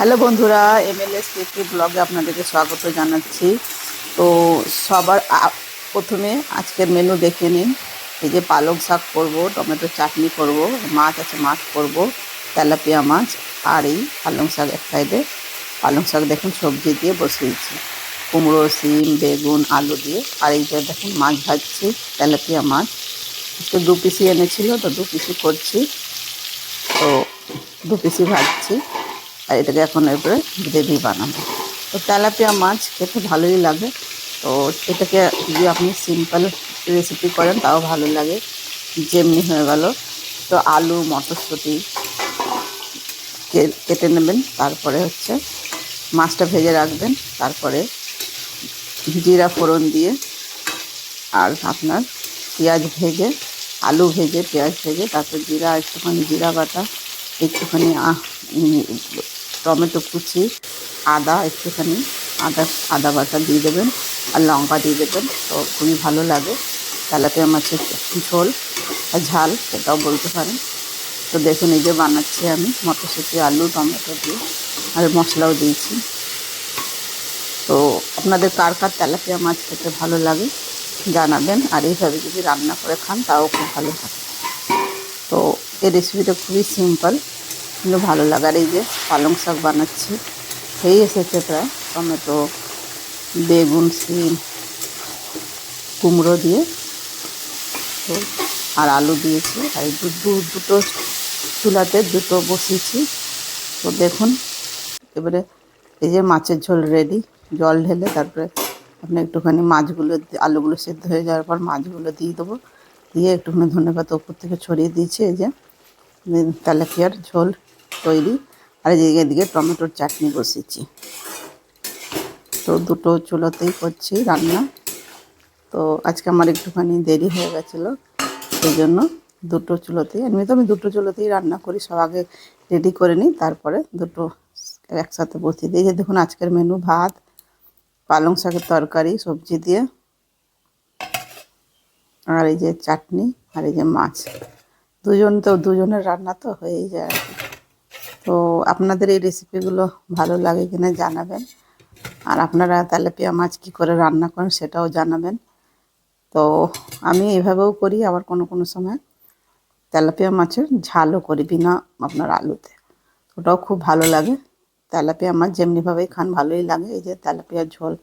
Hello বন্ধুরা, MLS KP ব্লগে আপনাদেরকে স্বাগত জানাচ্ছি। তো সবার প্রথমে আজকের মেনু দেখে নিন। এই যে পালং শাক করব, টমেটো চাটনি করব, মাছ আছে, মাছ করব, তেলাপিয়া মাছ আর এই পালং শাক এক সাইডে পালং শাক দেখুন, সবজি দিয়ে বসিয়েছি কুমড়ো, সিম, বেগুন, আলু দিয়ে। আর এই যে দেখুন, মাছ ভাজছি, তেলাপিয়া মাছ। আজকে দু পিসি এনেছিল, তো দু পিসি করছি। তো দু পিসি ভাজছি। আর এটাকে এখন এরপরে গ্রেভি বানাবো। তো তেলাপিয়া মাছ খেতে ভালোই লাগে। তো এটাকে যদি আপনি সিম্পল রেসিপি করেন, তাও ভালো লাগে। যেমনি হয়ে গেল। তো আলু, মটরশুঁটি কেটে নেবেন। তারপরে হচ্ছে মাছটা ভেজে রাখবেন। তারপরে জিরা ফোড়ন দিয়ে আর আপনার পেঁয়াজ ভেজে, আলু ভেজে, পেঁয়াজ ভেজে, তারপর জিরা, একটুখানি জিরা বাটা, একটুখানি টমেটো কুচি, আদা একটুখানি, আদা আদা বাটা দিয়ে দেবেন আর লঙ্কা দিয়ে দেবেন। তো খুবই ভালো লাগে। তেলাপিয়া মাছের ঝোল আর ঝাল, সেটাও বলতে পারেন। তো দেখুন, এই যে বানাচ্ছি আমি মটরশুঁটি, আলু, টমেটো দিয়ে আর মশলাও দিয়েছি। তো আপনাদের কার কার তেলাপিয়া মাছ খেতে ভালো লাগে জানাবেন। আর এইভাবে যদি রান্না করে খান, তাও খুব ভালো থাকে তো এই রেসিপিটা খুবই সিম্পল কিন্তু ভালো লাগার এই যে পালং শাক বানাচ্ছি হয়ে এসেছে প্রায়। টমেটো, বেগুন সিম কুমড়ো দিয়ে। তো, আর আলু দিয়েছি। আর দুটো চুলাতে দুটো বসিয়েছি। তো দেখুন, এবারে এই যে মাছের ঝোল রেডি জল ঢেলে তারপরে আপনি একটুখানি মাছগুলো আলুগুলো সেদ্ধ হয়ে যাওয়ার পর মাছগুলো দিয়ে দেবো। দিয়ে একটুখানি ধনে পাতা উপর থেকে ছড়িয়ে দিয়েছি। এই যে তেলাপিয়ার ঝোল। তৈরি। আর যে এদিকে টমেটোর চাটনি বসিয়েছি তো দুটো চুলোতেই করছি রান্না। তো আজকে আমার একটুখানি দেরি হয়ে গেছিল, সেই জন্য দুটো চুলোতেই। এমনি তো আমি দুটো চুলোতেই রান্না করি, সব আগে রেডি করে নিই, তারপরে দুটো একসাথে বসিয়ে দিই। যে দেখুন, আজকের মেনু ভাত, পালং শাকের তরকারি, সবজি দিয়ে, আর এই যে চাটনি, আর এই যে মাছ। দুজন তো, দুজনের রান্না তো হয়েই যায়। আর কি তো আপনাদের এই রেসিপিগুলো ভালো লাগে কিনা জানাবেন। আর আপনারা তেলাপিয়া মাছ কী করে রান্না করেন সেটাও জানাবেন। তো আমি এভাবেও করি আবার কোনো কোনো সময়। তেলাপিয়া মাছের ঝালও করি বিনা আপনার আলুতে। ওটাও খুব ভালো লাগে। তেলাপিয়া মাছ যেমনিভাবেই খান ভালোই লাগে। এই যে তেলাপিয়ার ঝোল